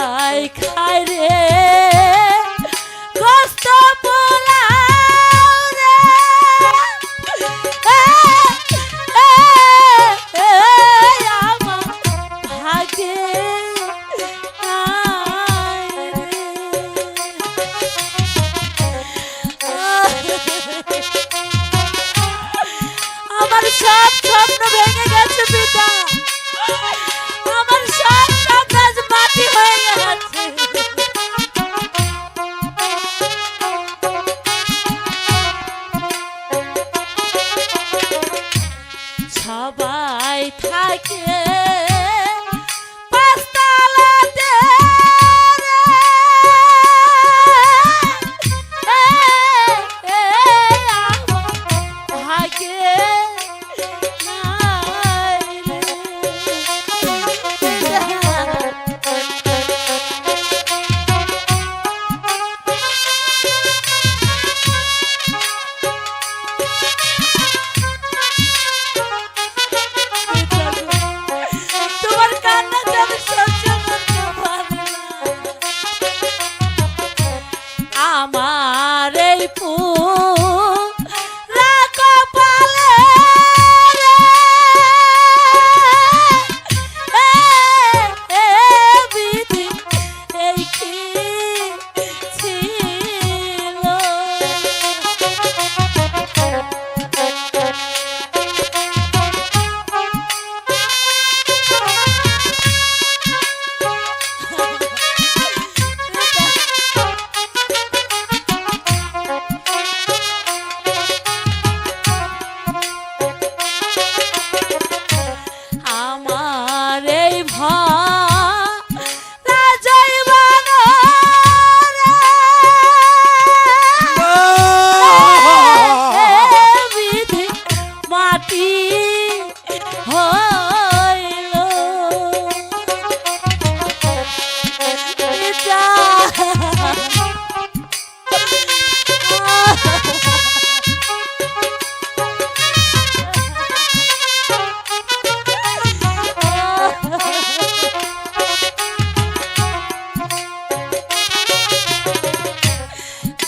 খায় রে।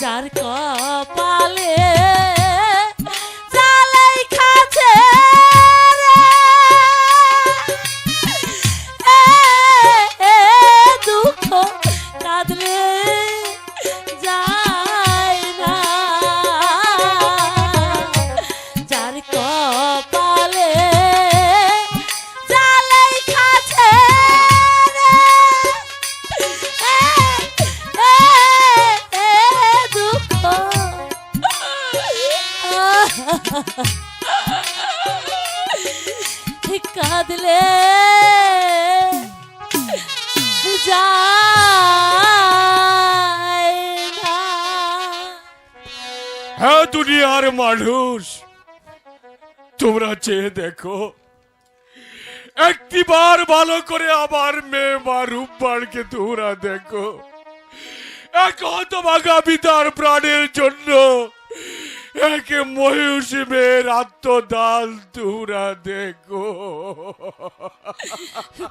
যার কপালে কাঁদলে হ্যাঁ দুনিয়ার মানুষ, তোমরা চেয়ে দেখো, একটিবার ভালো করে আমার মেয়ে মা রূপবারকে তোমরা দেখো। এক হতভাগা পিতার প্রাণের জন্য একে মহিষী মেয়ের আত্মদান তুরা দেখো।